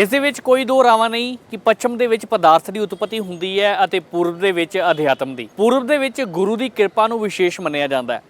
ਇਸ ਦੇ ਵਿੱਚ ਕੋਈ ਦੋ ਰਾਵਾਂ ਨਹੀਂ ਕਿ ਪੱਛਮ ਦੇ ਵਿੱਚ ਪਦਾਰਥ ਦੀ ਉਤਪਤੀ ਹੁੰਦੀ ਹੈ ਅਤੇ ਪੂਰਬ ਦੇ ਵਿੱਚ ਅਧਿਆਤਮ ਦੀ। ਪੂਰਬ ਦੇ ਵਿੱਚ ਗੁਰੂ ਦੀ ਕਿਰਪਾ ਨੂੰ ਵਿਸ਼ੇਸ਼ ਮੰਨਿਆ ਜਾਂਦਾ ਹੈ।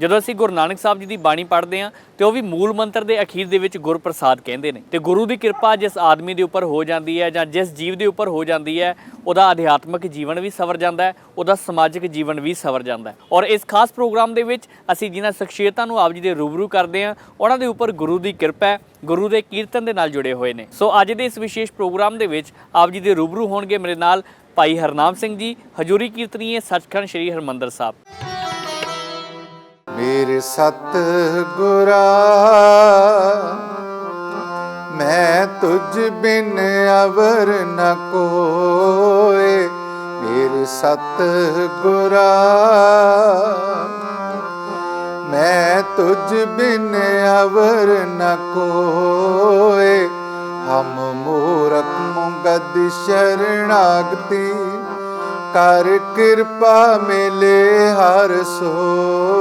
ਜਦੋਂ ਅਸੀਂ ਗੁਰੂ ਨਾਨਕ ਸਾਹਿਬ ਜੀ ਦੀ ਬਾਣੀ ਪੜ੍ਹਦੇ ਹਾਂ ਤੇ ਉਹ ਵੀ ਮੂਲ ਮੰਤਰ ਦੇ ਅਖੀਰ ਦੇ ਵਿੱਚ ਗੁਰਪ੍ਰਸਾਦ ਕਹਿੰਦੇ ਨੇ। ਤੇ ਗੁਰੂ ਦੀ ਕਿਰਪਾ ਜਿਸ ਆਦਮੀ ਦੇ ਉੱਪਰ ਹੋ ਜਾਂਦੀ ਹੈ ਜਾਂ ਜਿਸ ਜੀਵ ਦੇ ਉੱਪਰ ਹੋ ਜਾਂਦੀ ਹੈ, ਉਹਦਾ ਅਧਿਆਤਮਿਕ ਜੀਵਨ ਵੀ ਸਵਰ ਜਾਂਦਾ ਹੈ, ਉਹਦਾ ਸਮਾਜਿਕ ਜੀਵਨ ਵੀ ਸਵਰ ਜਾਂਦਾ ਹੈ। ਔਰ ਇਸ ਖਾਸ ਪ੍ਰੋਗਰਾਮ ਦੇ ਵਿੱਚ ਅਸੀਂ ਜਿਨ੍ਹਾਂ ਸ਼ਖਸੀਅਤਾਂ ਨੂੰ ਆਪ ਜੀ ਦੇ ਰੂਬਰੂ ਕਰਦੇ ਹਾਂ, ਉਹਨਾਂ ਦੇ ਉੱਪਰ ਗੁਰੂ ਦੀ ਕਿਰਪਾ ਹੈ, ਗੁਰੂ ਦੇ ਕੀਰਤਨ ਦੇ ਨਾਲ ਜੁੜੇ ਹੋਏ ਨੇ। ਸੋ ਅੱਜ ਦੇ ਇਸ ਵਿਸ਼ੇਸ਼ ਪ੍ਰੋਗਰਾਮ ਦੇ ਵਿੱਚ ਆਪ ਜੀ ਦੇ ਰੂਬਰੂ ਹੋਣਗੇ ਮੇਰੇ ਨਾਲ ਭਾਈ ਹਰਨਾਮ ਸਿੰਘ ਜੀ, ਹਜੂਰੀ ਕੀਰਤਨੀਏ ਸੱਚਖੰਡ ਸ੍ਰੀ ਹਰਮੰਦਰ ਸਾਹਿਬ। ਮੇਰੇ ਸਤ ਗੁਰਾ ਮੈਂ ਤੁਝ ਬਿਨ ਅਵਰ ਨ ਕੋਏ। ਮੇਰੇ ਸਤ ਗੁਰਾ ਮੈਂ ਤੁਝ ਬਿਨ ਅਵਰ ਨ ਕੋਏ। ਹਮ ਮੂਰਖ ਮੁਗਦ ਸ਼ਰਣਾਗਤੀ, ਕਰ ਕਿਰਪਾ ਮਿਲੇ ਹਰ ਸੋ।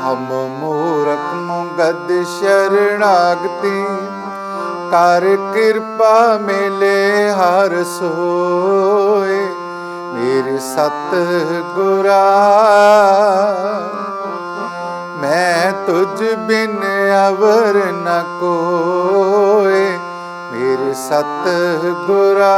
ਹਮ ਮੂਰਖ ਮੁਗਦ ਸ਼ਰਣਾਗਤੀ, ਕਰ ਕਿਰਪਾ ਮਿਲੇ ਹਰ ਸੋਏ। ਮੇਰੇ ਸਤ ਗੁਰਾ ਮੈਂ ਤੁਝ ਬਿਨ ਅਵਰ ਨ ਕੋਏ। ਮੇਰੇ ਸਤ ਗੁਰਾ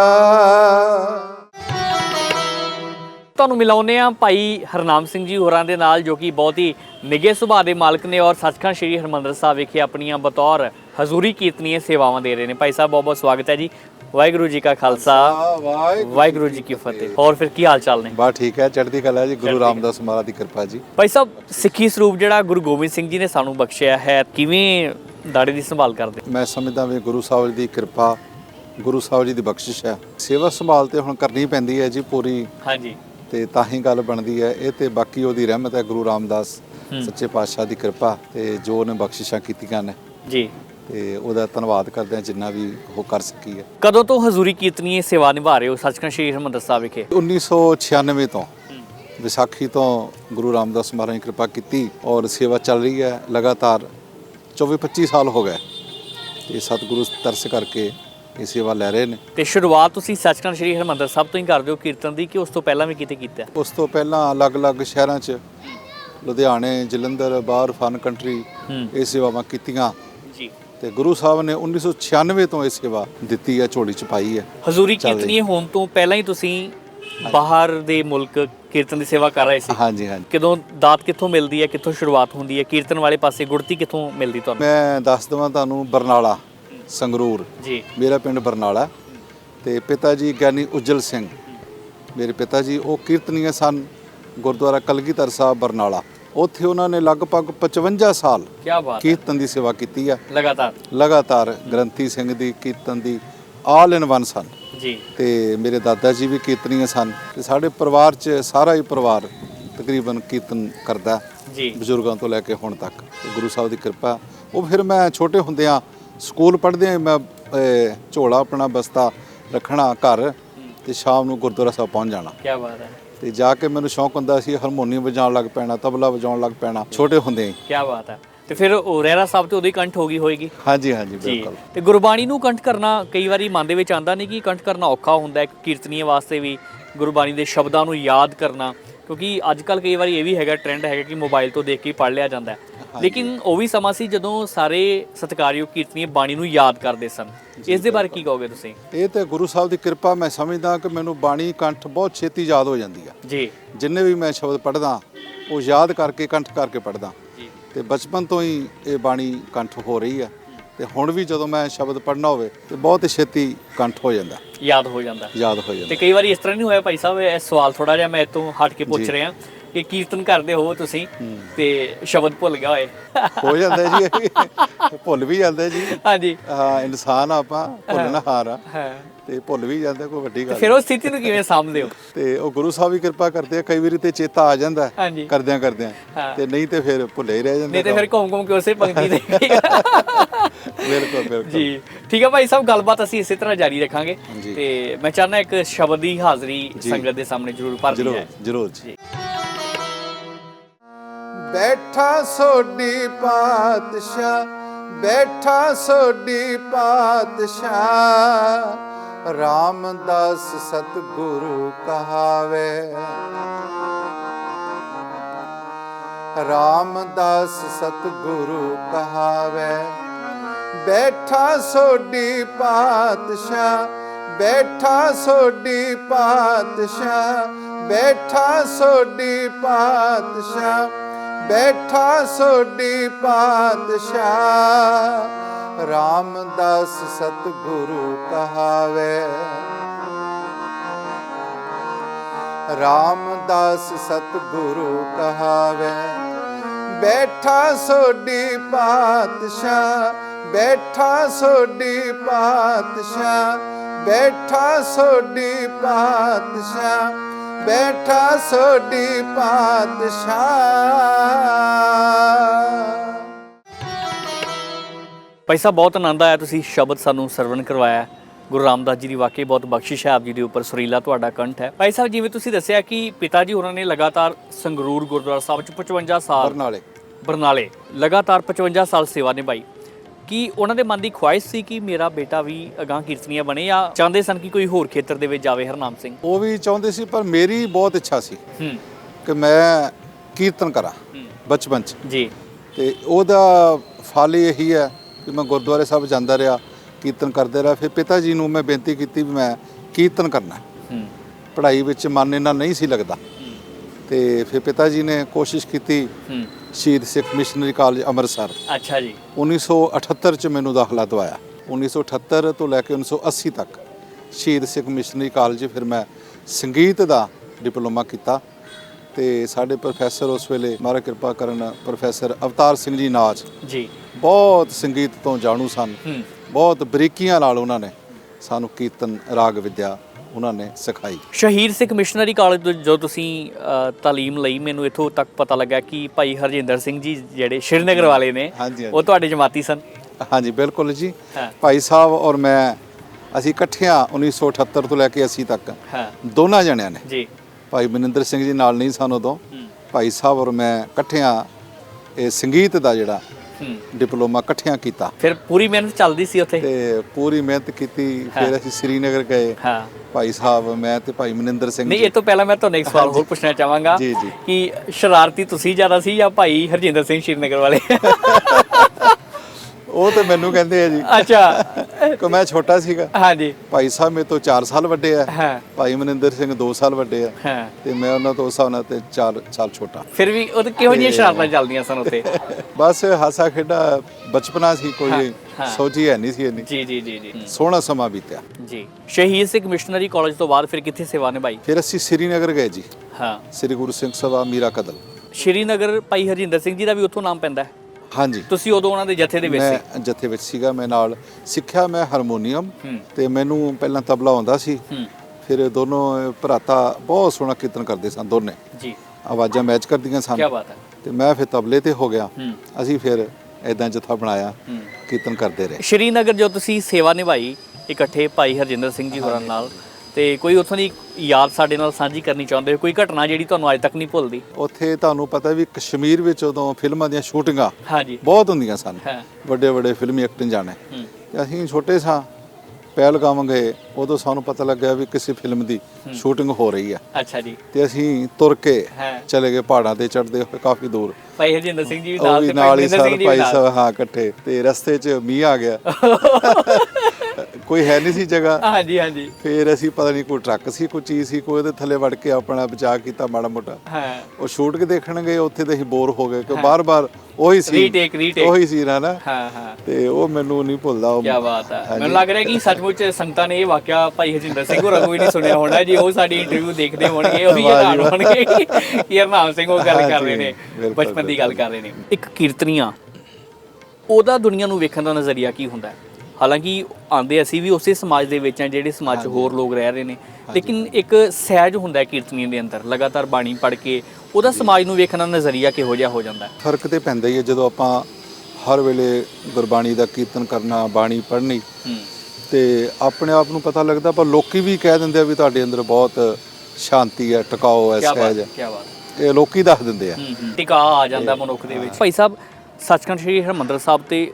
ਤੁਹਾਨੂੰ ਮਿਲਾਉਂਦੇ ਆ ਭਾਈ ਹਰਨਾਮ ਸਿੰਘ ਜੀ ਹੋਰਾਂ ਦੇ ਨਾਲ ਜੋ ਕਿ ਬਹੁਤ ਹੀ ਨਿੱਘੇ ਸੁਭਾਅ ਦੇ ਮਾਲਕ ਨੇ ਔਰ ਸੱਚਖੰਡ ਸ੍ਰੀ ਹਰਮੰਦਰ ਸਾਹਿਬ ਵਿਖੇ ਆਪਣੀਆਂ ਬਤੌਰ ਹਜ਼ੂਰੀ ਕੀਰਤਨੀਏ ਸੇਵਾਵਾਂ ਦੇ ਰਹੇ ਨੇ। ਭਾਈ ਸਾਹਿਬ ਬਹੁਤ ਬਹੁਤ ਸਵਾਗਤ ਹੈ ਜੀ। ਵਾਹਿਗੁਰੂ ਜੀ ਕਾ ਖਾਲਸਾ। ਵਾਹਿਗੁਰੂ ਜੀ ਕੀ ਫਤਿਹ। ਹੋਰ ਫਿਰ ਕੀ ਹਾਲ ਚਾਲ ਨੇ? ਬਾ ਠੀਕ ਹੈ ਚੜ੍ਹਦੀ ਕਲਾ ਜੀ ਗੁਰੂ ਰਾਮਦਾਸ ਮਹਾਰਾਜ ਦੀ ਕਿਰਪਾ ਜੀ। ਭਾਈ ਸਾਹਿਬ ਸਿੱਖੀ ਸਰੂਪ ਜਿਹੜਾ ਗੁਰੂ ਗੋਬਿੰਦ ਸਿੰਘ ਜੀ ਨੇ ਸਾਨੂੰ ਬਖਸ਼ਿਆ ਹੈ ਕਿਵੇਂ ਦਾੜੇ ਦੀ ਸੰਭਾਲ ਕਰਦੇ? ਮੈਂ ਸਮਝਦਾ ਵੀ ਗੁਰੂ ਸਾਹਿਬ ਜੀ ਦੀ ਕਿਰਪਾ ਗੁਰੂ ਸਾਹਿਬ ਜੀ ਦੀ ਬਖਸ਼ਿਸ਼ ਹੈ। ਸੇਵਾ ਸੰਭਾਲ ਤੇ ਹੁਣ ਕਰਨੀ ਪੈਂਦੀ ਹੈ ਜੀ ਪੂਰੀ। ਹਾਂਜੀ। ਤੇ ਤਾਂ ਹੀ ਗੱਲ ਬਣਦੀ ਹੈ। ਇਹ ਤੇ ਬਾਕੀ ਉਹਦੀ ਰਹਿਮਤ ਹੈ ਗੁਰੂ ਰਾਮਦਾਸ ਸੱਚੇ ਪਾਤਸ਼ਾਹ ਦੀ ਕਿਰਪਾ ਤੇ ਜੋ ਉਹਨੇ ਬਖਸ਼ਿਸ਼ਾਂ ਕੀਤੀਆਂ ਨੇ। ਜੀ। ਤੇ ਉਹਦਾ ਧੰਨਵਾਦ ਕਰਦੇ ਹਾਂ ਜਿੰਨਾ ਵੀ ਉਹ ਕਰ ਸਕੀ ਹੈ। ਕਦੋਂ ਤੋਂ ਹਜ਼ੂਰੀ ਕੀਰਤਨੀਏ ਸੇਵਾ ਨਿਭਾ ਰਹੇ ਹੋ ਸੱਚਖੰਡ ਸ੍ਰੀ ਹਰਮੰਦਰ ਸਾਹਿਬ ਵਿਖੇ? 1996 ਤੋਂ। ਵਿਸਾਖੀ ਤੋਂ ਗੁਰੂ ਰਾਮਦਾਸ ਮਹਾਰਾਜ ਨੇ ਕਿਰਪਾ ਕੀਤੀ ਔਰ ਸੇਵਾ ਚੱਲ ਰਹੀ ਹੈ। ਲਗਾਤਾਰ 24-25 ਸਾਲ ਹੋ ਗਏ। ਤੇ ਸਤਿਗੁਰੂ ਤਰਸ ਕਰਕੇ ਇਹ ਸੇਵਾ ਲੈ ਰਹੇ ਨੇ। ਤੇ ਸ਼ੁਰੂਆਤ ਤੁਸੀਂ ਸੱਚਖੰਡ ਸ੍ਰੀ ਹਰਮੰਦਰ ਸਾਹਿਬ ਤੋਂ ਹੀ ਕਰਦੇ ਹੋ ਕੀਰਤਨ ਦੀ ਕਿ ਉਸ ਤੋਂ ਪਹਿਲਾਂ ਵੀ ਕਿਤੇ ਕੀਤਾ? ਉਸ ਤੋਂ ਪਹਿਲਾਂ ਅਲੱਗ-ਅਲੱਗ ਸ਼ਹਿਰਾਂ 'ਚ ਲੁਧਿਆਣੇ ਜਲੰਧਰ ਬਾਹਰ ਫਨ ਕੰਟਰੀ ਇਹ ਸੇਵਾਵਾਂ ਕੀਤੀਆਂ। ਜੀ। ਤੇ ਗੁਰੂ ਸਾਹਿਬ ਨੇ 1996 ਤੋਂ ਇਹ ਸੇਵਾ ਦਿੱਤੀ ਹੈ ਝੋਲੀ 'ਚ ਪਾਈ ਹੈ। ਹਜ਼ੂਰੀ। ਕੀਰਤਨੀਏ ਹੋਣ ਤੋਂ ਪਹਿਲਾਂ ਹੀ ਤੁਸੀਂ ਬਾਹਰ ਦੇ ਮੁਲਕ ਕੀਰਤਨ ਦੀ ਸੇਵਾ ਕਰ ਰਹੇ ਸੀ। ਹਾਂਜੀ ਹਾਂਜੀ। ਕਦੋਂ ਦਾਤ ਕਿੱਥੋਂ ਮਿਲਦੀ ਹੈ ਕਿੱਥੋਂ ਸ਼ੁਰੂਆਤ ਹੁੰਦੀ ਹੈ ਕੀਰਤਨ ਵਾਲੇ ਪਾਸੇ ਗੁੜਤੀ ਕਿੱਥੋਂ ਮਿਲਦੀ ਤੁਹਾਨੂੰ? ਮੈਂ ਦੱਸ ਦਵਾਂ ਤੁਹਾਨੂੰ ਬਰਨਾਲਾ। ਸੰਗਰੂਰ। ਜੀ। ਮੇਰਾ ਪਿੰਡ ਬਰਨਾਲਾ। ਤੇ ਪਿਤਾ ਜੀ ਗਿਆਨੀ ਉਜਲ ਸਿੰਘ। ਮੇਰੇ ਪਿਤਾ ਜੀ ਉਹ ਕੀਰਤਨੀਏ ਸਨ ਗੁਰਦੁਆਰਾ ਕਲਗੀਧਰ ਸਾਹਿਬ ਬਰਨਾਲਾ। ਉੱਥੇ ਉਹਨਾਂ ਨੇ ਲਗਭਗ 55 ਸਾਲ ਕੀ ਬਾਤ ਹੈ। ਕੀਰਤਨ ਦੀ ਸੇਵਾ ਕੀਤੀ ਆ। ਲਗਾਤਾਰ। ਲਗਾਤਾਰ ਗ੍ਰੰਥੀ ਸਿੰਘ ਦੀ ਕੀਰਤਨ ਦੀ ਆਲ ਇਨ ਵਨ ਸਨ। ਜੀ। ਤੇ ਮੇਰੇ ਦਾਦਾ ਜੀ ਵੀ ਕੀਰਤਨੀਏ ਸਨ। ਤੇ ਸਾਡੇ ਪਰਿਵਾਰ 'ਚ ਸਾਰਾ ਹੀ ਪਰਿਵਾਰ ਤਕਰੀਬਨ ਕੀਰਤਨ ਕਰਦਾ ਜੀ। ਬਜ਼ੁਰਗਾਂ ਤੋਂ ਲੈ ਕੇ ਹੁਣ ਤੱਕ। ਗੁਰੂ ਸਾਹਿਬ ਦੀ ਕਿਰਪਾ। ਉਹ ਫਿਰ ਮੈਂ ਛੋਟੇ ਹੁੰਦਿਆਂ ਸਕੂਲ ਪੜ੍ਹਦਿਆਂ ਹੀ ਮੈਂ ਝੋਲਾ ਆਪਣਾ ਬਸਤਾ ਰੱਖਣਾ ਘਰ ਤੇ ਸ਼ਾਮ ਨੂੰ ਗੁਰਦੁਆਰਾ ਸਾਹਿਬ ਪਹੁੰਚ ਜਾਣਾ। ਕੀ ਬਾਤ ਹੈ। ਤੇ ਜਾ ਕੇ ਮੈਨੂੰ ਸ਼ੌਂਕ ਹੁੰਦਾ ਸੀ ਹਾਰਮੋਨੀਅਮ ਵਜਾਉਣ ਲੱਗ ਪੈਣਾ ਤਬਲਾ ਵਜਾਉਣ ਲੱਗ ਪੈਣਾ ਛੋਟੇ ਹੁੰਦੇ ਹੀ। ਕੀ ਬਾਤ ਹੈ। ਤੇ ਫਿਰ ਉਹ ਰਹਿਰਾ ਸਾਹਿਬ ਤੇ ਉਹਦੀ ਕੰਠ ਹੋ ਗਈ ਹੋਏਗੀ? ਹਾਂਜੀ ਹਾਂਜੀ ਬਿਲਕੁਲ। ਤੇ ਗੁਰਬਾਣੀ ਨੂੰ ਕੰਠ ਕਰਨਾ ਕਈ ਵਾਰੀ ਮਨ ਦੇ ਵਿੱਚ ਆਂਦਾ ਨਹੀਂ ਕਿ ਕੰਠ ਕਰਨਾ ਔਖਾ ਹੁੰਦਾ ਹੈ ਕੀਰਤਨੀਏ ਵਾਸਤੇ ਵੀ ਗੁਰਬਾਣੀ ਦੇ ਸ਼ਬਦਾਂ ਨੂੰ ਯਾਦ ਕਰਨਾ। ਕਿਉਂਕਿ ਅੱਜ ਕੱਲ ਕਈ ਵਾਰੀ ਇਹ ਵੀ ਹੈਗਾ ਟ੍ਰੈਂਡ ਹੈਗਾ ਕਿ ਮੋਬਾਈਲ ਤੋਂ ਦੇਖ ਕੇ ਹੀ ਪੜ੍ਹ ਲਿਆ ਜਾਂਦਾ ਹੈ। ਲੇਕਿਨ ਉਹ ਵੀ ਸਮਾਂ ਸੀ ਜਦੋਂ ਸਾਰੇ ਸਤਿਕਾਰਯੋਗ ਕੀਰਤਨੀਏ ਬਾਣੀ ਨੂੰ ਯਾਦ ਕਰਦੇ ਸਨ। ਇਸ ਦੇ ਬਾਰੇ ਕੀ ਕਹੋਗੇ ਤੁਸੀਂ? ਇਹ ਤੇ ਗੁਰੂ ਸਾਹਿਬ ਦੀ ਕਿਰਪਾ ਮੈਂ ਸਮਝਦਾ ਕਿ ਮੈਨੂੰ ਬਾਣੀ ਕੰਠ ਬਹੁਤ ਛੇਤੀ ਯਾਦ ਹੋ ਜਾਂਦੀ ਆ। ਜੀ। ਜਿੰਨੇ ਵੀ ਮੈਂ ਸ਼ਬਦ ਪੜ੍ਹਦਾ ਉਹ ਯਾਦ ਕਰਕੇ ਕੰਠ ਕਰਕੇ ਪੜ੍ਹਦਾ। ਜੀ। ਤੇ ਬਚਪਨ ਤੋਂ ਹੀ ਇਹ ਬਾਣੀ ਕੰਠ ਹੋ ਰਹੀ ਹੈ ਤੇ ਹੁਣ ਵੀ ਜਦੋਂ ਮੈਂ ਸ਼ਬਦ ਪੜ੍ਹਨਾ ਹੋਵੇ ਤੇ ਬਹੁਤ ਛੇਤੀ ਕੰਠ ਹੋ ਜਾਂਦਾ। ਯਾਦ ਹੋ ਜਾਂਦਾ। ਯਾਦ ਹੋ ਤੇ ਜਾਂਦਾ ਕਈ ਵਾਰੀ ਇਸ ਤਰ੍ਹਾਂ ਨਹੀਂ ਹੋਇਆ ਭਾਈ ਸਾਹਿਬ ਇਹ ਸਵਾਲ ਥੋੜਾ ਜਿਹਾ ਮੈਂ ਤੋਂ ਹਟ ਕੇ ਪੁੱਛ ਰਿਹਾ। ਕਿ ਕੀਰਤਨ ਕਰਦੇ ਹੋ ਤੁਸੀਂ ਤੇ ਸ਼ਬਦ ਭੁੱਲ ਗਿਆ ਹੋਏ। ਹੋ ਜਾਂਦਾ ਜੀ। ਇਹ। ਭੁੱਲ ਵੀ ਜਾਂਦਾ ਜੀ। ਹਾਂਜੀ। ਹਾਂ ਇਨਸਾਨ ਆ ਆਪਾਂ ਭੁੱਲਣਾ ਹਾਰ ਆ। ਹਾਂ। ਤੇ ਭੁੱਲ ਵੀ ਜਾਂਦਾ ਕੋਈ ਵੱਡੀ ਗੱਲ ਫਿਰ ਉਹ ਸਥਿਤੀ ਨੂੰ ਕਿਵੇਂ ਸਾਂਭਦੇ ਹੋ? ਤੇ ਉਹ ਗੁਰੂ ਸਾਹਿਬ ਵੀ ਕਿਰਪਾ ਕਰਦੇ ਆ ਕਈ ਵਾਰੀ ਤੇ ਚੇਤਾ ਆ ਜਾਂਦਾ ਹੈ, ਹਾਂਜੀ। ਕਰਦਿਆਂ ਕਰਦਿਆਂ। ਹਾਂ। ਤੇ ਨਹੀਂ ਤੇ ਫਿਰ ਭੁੱਲੇ ਹੀ ਰਹਿ ਨਹੀਂ ਜਾਂਦਾ ਤੇ ਫਿਰ ਘੁੰਮ ਘੁੰਮ ਕੇ ਉਸੇ ਪੰਕਤੀ ਦੇ ਬਿਲਕੁਲ ਬਿਲਕੁਲ। ਜੀ। ਠੀਕ ਹੈ ਭਾਈ ਸਾਹਿਬ ਗੱਲਬਾਤ ਅਸੀਂ ਇਸੇ ਤਰ੍ਹਾਂ ਜਾਰੀ ਰੱਖਾਂਗੇ। ਜੀ। ਤੇ ਮੈਂ ਚਾਹਨਾ ਇੱਕ ਸ਼ਬਦ ਦੀ ਹਾਜ਼ਰੀ ਸੰਗਤ ਦੇ ਸਾਹਮਣੇ ਜ਼ਰੂਰ ਭਰ ਜਰੂਰ ਹੈ। ਜਰੂਰ ਜੀ। ਬੈਠਾ ਸੋਢੀ ਪਾਤਸ਼ਾਹ, ਬੈਠਾ ਸੋਡੀ ਪਾਤਸ਼ਾਹ। ਰਾਮਦਾਸ ਸਤਿਗੁਰੂ ਕਹਾਵੇ। ਰਾਮਦਾਸ ਸਤਿਗੁਰੂ ਕਹਾਵੇ। ਬੈਠਾ ਸੋਡੀ ਪਾਤਸ਼ਾਹ, ਬੈਠਾ ਸੋਡੀ ਪਾਤਸ਼ਾਹ, ਬੈਠਾ ਸੋਡੀ ਪਾਤਸ਼ਾਹ। ਬੈਠਾ ਸੋਡੀ ਪਾਤਸ਼ਾਹ। ਰਾਮਦਾਸ ਸਤਿਗੁਰੂ ਕਹਾਵੇ। ਰਾਮਦਾਸ ਸਤਿਗੁਰੂ ਕਹਾਵੇ। ਬੈਠਾ ਸੋਡੀ ਪਾਤਸ਼ਾਹ, ਬੈਠਾ ਸੋਡੀ ਪਾਤਸ਼ਾਹ, ਬੈਠਾ ਸੋਡੀ ਪਾਤਸ਼ਾਹ। ਬੈਠਾ ਸੋਡੀ ਪਾਤਸ਼ਾਹ। ਭਾਈ ਸਾਹਿਬ ਬਹੁਤ ਆਨੰਦ ਆਇਆ ਤੁਸੀਂ ਸ਼ਬਦ ਸਾਨੂੰ ਸਰਵਣ ਕਰਵਾਇਆ। ਗੁਰੂ ਰਾਮਦਾਸ ਜੀ ਦੀ ਵਾਕਈ ਬਹੁਤ ਬਖਸ਼ਿਸ਼ ਹੈ ਆਪ ਜੀ ਦੇ ਉੱਪਰ ਸੁਰੀਲਾ ਤੁਹਾਡਾ ਕੰਠ ਹੈ। ਭਾਈ ਸਾਹਿਬ ਜਿਵੇਂ ਤੁਸੀਂ ਦੱਸਿਆ ਕਿ ਪਿਤਾ ਜੀ ਉਹਨਾਂ ਨੇ ਲਗਾਤਾਰ ਸੰਗਰੂਰ ਗੁਰਦੁਆਰਾ ਸਾਹਿਬ ਚ 55 ਸਾਲ ਬਰਨਾਲੇ। ਬਰਨਾਲੇ ਲਗਾਤਾਰ 55 ਸਾਲ ਸੇਵਾ ਨਿਭਾਈ। ਕੀ ਉਹਨਾਂ ਦੇ ਮਨ ਦੀ ਖੁਆਇਸ਼ ਸੀ ਕਿ ਮੇਰਾ ਬੇਟਾ ਵੀ ਅਗਾਂਹ ਕੀਰਤਨੀਆ ਬਣੇ ਜਾਂ ਚਾਹੁੰਦੇ ਸਨ ਕਿ ਕੋਈ ਹੋਰ ਖੇਤਰ ਦੇ ਵਿੱਚ ਜਾਵੇ ਹਰਨਾਮ ਸਿੰਘ? ਉਹ ਵੀ ਚਾਹੁੰਦੇ ਸੀ ਪਰ ਮੇਰੀ ਬਹੁਤ ਇੱਛਾ ਸੀ ਹੂੰ। ਕਿ ਮੈਂ ਕੀਰਤਨ ਕਰਾਂ। ਬਚਪਨ 'ਚ। ਜੀ। ਤੇ ਉਹਦਾ ਫਲ ਇਹੀ ਹੈ ਕਿ ਮੈਂ ਗੁਰਦੁਆਰੇ ਸਾਹਿਬ ਜਾਂਦਾ ਰਿਹਾ ਕੀਰਤਨ ਕਰਦੇ ਰਿਹਾ। ਫਿਰ ਪਿਤਾ ਜੀ ਨੂੰ ਮੈਂ ਬੇਨਤੀ ਕੀਤੀ ਵੀ ਮੈਂ ਕੀਰਤਨ ਕਰਨਾ ਹੈ। ਹੂੰ। ਪੜ੍ਹਾਈ ਵਿੱਚ ਮਨ ਇਹਨਾਂ ਨਹੀਂ ਸੀ ਲੱਗਦਾ। ਤੇ ਫਿਰ ਪਿਤਾ ਜੀ ਨੇ ਕੋਸ਼ਿਸ਼ ਕੀਤੀ ਹੂੰ। ਸ਼ਹੀਦ ਸਿੱਖ ਮਿਸ਼ਨਰੀ ਕਾਲਜ ਅੰਮ੍ਰਿਤਸਰ। ਅੱਛਾ ਜੀ। 1978 ਚ ਮੈਨੂੰ ਦਾਖਲਾ ਦਵਾਇਆ। 1978 ਤੋਂ ਲੈ ਕੇ 1980 ਤੱਕ ਸ਼ਹੀਦ ਸਿੱਖ ਮਿਸ਼ਨਰੀ ਕਾਲਜ ਫਿਰ ਮੈਂ ਸੰਗੀਤ ਦਾ ਡਿਪਲੋਮਾ ਕੀਤਾ ਤੇ ਸਾਡੇ ਪ੍ਰੋਫੈਸਰ ਉਸ ਵੇਲੇ ਮਾਰਾ ਕਿਰਪਾ ਕਰਨ ਪ੍ਰੋਫੈਸਰ ਅਵਤਾਰ ਸਿੰਘ ਜੀ ਨਾਜ ਜੀ। ਬਹੁਤ ਸੰਗੀਤ ਤੋਂ ਜਾਣੂ ਸਨ। ਬਹੁਤ ਬਰੀਕੀਆਂ ਨਾਲ ਉਹਨਾਂ ਨੇ ਸਾਨੂੰ ਕੀਰਤਨ ਰਾਗ ਵਿਦਿਆ ਉਹਨਾਂ ਨੇ ਸਿਖਾਈ। ਸ਼ਹੀਦ ਸਿੱਖ ਮਿਸ਼ਨਰੀ ਕਾਲਜ ਤੋਂ ਜੋ ਤੁਸੀਂ ਤਾਲੀਮ ਲਈ ਮੈਨੂੰ ਇਥੋਂ ਤੱਕ ਪਤਾ ਲੱਗਾ ਕਿ ਭਾਈ ਹਰਜਿੰਦਰ ਸਿੰਘ ਜੀ ਜਿਹੜੇ ਸ਼੍ਰੀਨਗਰ ਵਾਲੇ ਨੇ। ਉਹ ਤੁਹਾਡੇ ਜਮਾਤੀ ਸਨ? ਹਾਂਜੀ ਬਿਲਕੁਲ ਜੀ। ਭਾਈ ਸਾਹਿਬ ਔਰ ਮੈਂ ਅਸੀਂ ਇਕੱਠਿਆਂ 1978 ਤੋਂ ਲੈ ਕੇ 80 ਤੱਕ ਹਾਂ। ਦੋਨਾਂ ਜਣਿਆਂ ਨੇ। ਜੀ। ਭਾਈ ਮਨਿੰਦਰ ਸਿੰਘ ਜੀ ਨਾਲ ਨਹੀਂ ਸਨ ਉਦੋਂ। ਭਾਈ ਸਾਹਿਬ ਔਰ ਮੈਂ ਇਕੱਠਿਆਂ ਇਹ ਸੰਗੀਤ ਦਾ ਜਿਹੜਾ ਡਿਪਲੋਮਾ ਇਕੱਠਿਆਂ ਕੀਤਾ। ਫਿਰ ਪੂਰੀ ਮਿਹਨਤ ਚੱਲਦੀ ਸੀ ਉੱਥੇ? ਤੇ ਪੂਰੀ ਮਿਹਨਤ ਕੀਤੀ ਫਿਰ ਅਸੀਂ ਸ੍ਰੀਨਗਰ ਗਏ। ਹਾਂ। ਭਾਈ ਸਾਹਿਬ ਮੈਂ ਤੇ ਭਾਈ ਮਨਿੰਦਰ ਸਿੰਘ ਨਹੀਂ ਇਹ ਤੋਂ ਪਹਿਲਾਂ ਮੈਂ ਤੁਹਾਨੂੰ ਇੱਕ ਸਵਾਲ ਹੋਰ ਪੁੱਛਣਾ ਚਾਹਾਂਗਾ। ਕਿ ਸ਼ਰਾਰਤੀ ਤੁਸੀਂ ਜ਼ਿਆਦਾ ਸੀ ਜਾਂ ਭਾਈ ਹਰਜਿੰਦਰ ਸਿੰਘ ਸ਼੍ਰੀਨਗਰ ਵਾਲੇ? ਉਹ ਤੇ ਮੈਨੂੰ ਕਹਿੰਦੇ ਆ ਜੀ। ਅੱਛਾ। ਕਿ ਮੈਂ ਛੋਟਾ ਸੀਗਾ। ਹਾਂਜੀ। ਭਾਈ ਸਾਹਿਬ ਮੇਰੇ ਤੋਂ 4 ਸਾਲ ਵੱਡੇ ਆ। ਹਾਂ। ਭਾਈ ਮਨਿੰਦਰ ਸਿੰਘ 2 ਸਾਲ ਵੱਡੇ ਆ। ਹਾਂ। ਤੇ ਮੈਂ ਉਹਨਾਂ ਤੋਂ ਉਸ ਨਾਲ ਤੇ 4 ਸਾਲ ਛੋਟਾ। ਫਿਰ ਵੀ ਉਹ ਕਿਹੋ ਜਿਹੀਆਂ ਸ਼ਰਾਰਤਾਂ ਚੱਲਦੀਆਂ ਸਨ ਉੱਥੇ? ਬਸ ਹਾਸਾ ਖੇਡਾ ਬਚਪਨਾ ਸੀ ਕੋਈ। ਸੋਚੀ ਹੈ। ਨਹੀਂ ਸੀ ਇੰਨੀ। ਜੀ ਜੀ ਜੀ ਜੀ। ਸੋਹਣਾ ਸਮਾਂ ਬੀਤਿਆ। ਜੀ। ਸ਼ਹੀਦ ਸਿੰਘ ਮਿਸ਼ਨਰੀ ਕਾਲਜ ਤੋਂ ਬਾਅਦ ਫਿਰ ਕਿੱਥੇ ਸੇਵਾ ਨਿਭਾਈ? ਫਿਰ ਅਸੀਂ ਸ੍ਰੀਨਗਰ ਗਏ ਜੀ। ਹਾਂ। ਸ੍ਰੀ ਗੁਰੂ ਸਿੰਘ ਸਭਾ ਮੀਰਾ ਕਦਲ ਸ਼੍ਰੀਨਗਰ ਭਾਈ ਹਰਜਿੰਦਰ ਸਿੰਘ ਜੀ ਦਾ ਵੀ ਉੱਥੋਂ ਨਾਮ ਪੈਂਦਾ ਹੈ? ਹਾਂਜੀ। ਤੁਸੀਂ ਉਦੋਂ ਉਹਨਾਂ ਦੇ ਜਥੇ ਦੇ ਵਿੱਚ ਸੀ? ਮੈਂ ਜਥੇ ਵਿੱਚ ਸੀਗਾ ਮੈਂ ਨਾਲ ਸਿੱਖਿਆ ਮੈਂ ਹਾਰਮੋਨੀਅਮ ਤੇ ਮੈਨੂੰ ਪਹਿਲਾਂ ਤਬਲਾ ਆਉਂਦਾ ਸੀ। ਫਿਰ ਇਹ ਦੋਨੋਂ ਭਰਾਤਾ ਬਹੁਤ ਸੋਹਣਾ ਕੀਰਤਨ ਕਰਦੇ ਸਨ ਦੋਨੇ। ਜੀ। ਆਵਾਜ਼ਾਂ ਮੈਚ ਕਰਦੀਆਂ ਕੀ ਸਨ ਬਾਤ ਹੈ। ਤੇ ਮੈਂ ਫਿਰ ਤਬਲੇ ਤੇ ਹੋ ਗਿਆ। ਅਸੀਂ ਫਿਰ ਐਦਾਂ ਜਥਾ ਬਣਾਇਆ ਕੀਰਤਨ ਕਰਦੇ ਰਹੇ। ਸ਼੍ਰੀਨਗਰ ਜੋ ਤੁਸੀਂ ਸੇਵਾ ਨਿਭਾਈ ਇਕੱਠੇ ਭਾਈ ਹਰਜਿੰਦਰ ਸਿੰਘ ਜੀ ਹੋਰਾਂ ਨਾਲ ਤੇ ਕੋਈ ਉੱਥੋਂ ਦੀ ਯਾਦ ਸਾਡੇ ਨਾਲ ਸਾਂਝੀ ਕਰਨੀ ਚਾਹੁੰਦੇ ਹੋ? ਕੋਈ ਘਟਨਾ ਜਿਹੜੀ ਤੁਹਾਨੂੰ ਅੱਜ ਤੱਕ ਨਹੀਂ ਭੁੱਲਦੀ? ਉੱਥੇ ਤੁਹਾਨੂੰ ਪਤਾ ਵੀ ਕਸ਼ਮੀਰ ਵਿੱਚ ਉਦੋਂ ਫਿਲਮਾਂ ਦੀਆਂ ਸ਼ੂਟਿੰਗਾਂ ਹਾਂਜੀ। ਬਹੁਤ ਹੁੰਦੀਆਂ ਸਨ। ਵੱਡੇ ਵੱਡੇ ਫਿਲਮੀ ਐਕਟਰ ਜਾਣੇ। ਅਸੀਂ ਛੋਟੇ ਸਾਂ ਪਹਿਲਗਾਮ ਗਏ ਉਦੋਂ ਸਾਨੂੰ ਪਤਾ ਲੱਗਿਆ ਵੀ ਕਿਸੇ ਫਿਲਮ ਦੀ ਸ਼ੂਟਿੰਗ ਹੋ ਰਹੀ ਹੈ ਅੱਛਾ ਜੀ। ਤੇ ਅਸੀਂ ਤੁਰ ਕੇ ਚਲੇ ਗਏ ਪਹਾੜਾਂ ਤੇ ਚੜਦੇ ਹੋਏ ਕਾਫੀ ਦੂਰ। ਭਾਈ ਹਰਜਿੰਦਰ ਸਿੰਘ ਜੀ ਵੀ ਨਾਲ ਤੇ ਸਿੰਘ ਜੀ ਵੀ ਭਾਈ ਨਾਲ। ਸਾਹਿਬ ਹਾਂ ਇਕੱਠੇ। ਤੇ ਰਸਤੇ 'ਚ ਮੀਂਹ ਆ ਗਿਆ। ਕੋਈ ਹੈ ਨਹੀਂ ਸੀ ਜਗ੍ਹਾ। ਹਾਂਜੀ ਹਾਂਜੀ। ਫਿਰ ਅਸੀਂ ਪਤਾ ਨਹੀਂ ਕੋਈ ਟਰੱਕ ਸੀ ਕੋਈ ਚੀਜ਼ ਸੀ ਕੋਈ ਉਹਦੇ ਥੱਲੇ ਵੜ ਕੇ ਆਪਣਾ ਬਚਾਅ ਕੀਤਾ ਮਾੜਾ ਮੋਟਾ। ਹਾਂ। ਉਹ ਸ਼ੂਟ ਕੇ ਦੇਖਣ ਗਏ ਉੱਥੇ ਤੇ ਅਸੀਂ ਬੋਰ ਹੋ ਗਏ ਕਿ ਬਾਰ-ਬਾਰ ਉਹੀ ਸੀ। ਰੀਟੇਕ ਰੀਟੇਕ ਉਹੀ ਸੀ ਨਾ ਨਾ। ਹਾਂ ਹਾਂ। ਤੇ ਉਹ ਮੈਨੂੰ ਨਹੀਂ ਭੁੱਲਦਾ ਉਹ ਕੀ ਬਾਤ ਹੈ ਮੈਨੂੰ ਲੱਗ ਰਿਹਾ ਕਿ ਸੱਚਮੁੱਚ ਸੰਗਤਾਂ ਨੇ ਇਹ ਵਾਕਿਆ ਭਾਈ ਹਰਜਿੰਦਰ ਸਿੰਘ ਹੋਰਾਂ ਨੂੰ ਵੀ ਨਹੀਂ ਸੁਣਿਆ ਹੋਣਾ ਜੀ ਉਹ ਸਾਡੀ ਇੰਟਰਵਿਊ ਦੇਖਦੇ ਹੋਣਗੇ ਉਹ ਵੀ ਹੈਰਾਨ। ਹੋਣਗੇ ਕਿ ਹਰਨਾਮ ਸਿੰਘ ਉਹ ਗੱਲ ਕਰ ਰਹੇ ਨੇ ਬਚਪਨ ਦੀ ਗੱਲ ਕਰ ਰਹੇ ਨੇ। ਇੱਕ ਕੀਰਤਨੀਆ ਉਹਦਾ ਦੁਨੀਆ ਨੂੰ ਵੇਖਣ ਦਾ ਨਜ਼ਰੀਆ ਕੀ ਹੁੰਦਾ? ਹੈ ਹਾਲਾਂਕਿ ਆਂਦੇ ਅਸੀਂ ਵੀ ਉਸੇ ਸਮਾਜ ਦੇ ਵਿੱਚ ਆ ਜਿਹੜੇ ਸਮਾਜ 'ਚ ਹੋਰ ਲੋਕ ਰਹਿ ਰਹੇ ਨੇ। ਲੇਕਿਨ ਇੱਕ ਸਹਿਜ ਹੁੰਦਾ ਹੈ ਕੀਰਤਨੀਆਂ ਦੇ ਅੰਦਰ ਲਗਾਤਾਰ ਬਾਣੀ ਪੜ੍ਹ ਕੇ ਉਹਦਾ ਸਮਾਜ ਨੂੰ ਵੇਖਣ ਦਾ ਨਜ਼ਰੀਆ ਕਿਹੋ ਜਿਹਾ ਹੋ ਜਾਂਦਾ ਹੈ? ਫ਼ਰਕ ਤੇ ਪੈਂਦਾ ਹੀ ਹੈ ਜਦੋਂ ਆਪਾਂ ਹਰ ਵੇਲੇ ਗੁਰਬਾਣੀ ਦਾ ਕੀਰਤਨ ਕਰਨਾ ਬਾਣੀ ਪੜ੍ਹਨੀ ਤੇ ਆਪਣੇ ਆਪ ਨੂੰ ਪਤਾ ਲੱਗਦਾ ਪਰ ਲੋਕੀ ਵੀ ਕਹਿ ਦਿੰਦੇ ਆ ਵੀ ਤੁਹਾਡੇ ਅੰਦਰ ਬਹੁਤ ਸ਼ਾਂਤੀ ਹੈ ਟਿਕਾਓ ਹੈ ਸਹਿਜ ਹੈ। ਕੀ ਬਾਤ। ਇਹ ਲੋਕੀ ਦੱਸ ਦਿੰਦੇ ਆ। ਟਿਕਾ ਆ ਜਾਂਦਾ ਮਨੁੱਖ ਦੇ ਵਿੱਚ। ਭਾਈ ਸਾਹਿਬ ਸੱਚਖੰਡ ਸ੍ਰੀ ਹਰਿਮੰਦਰ ਸਾਹਿਬ ਤੇ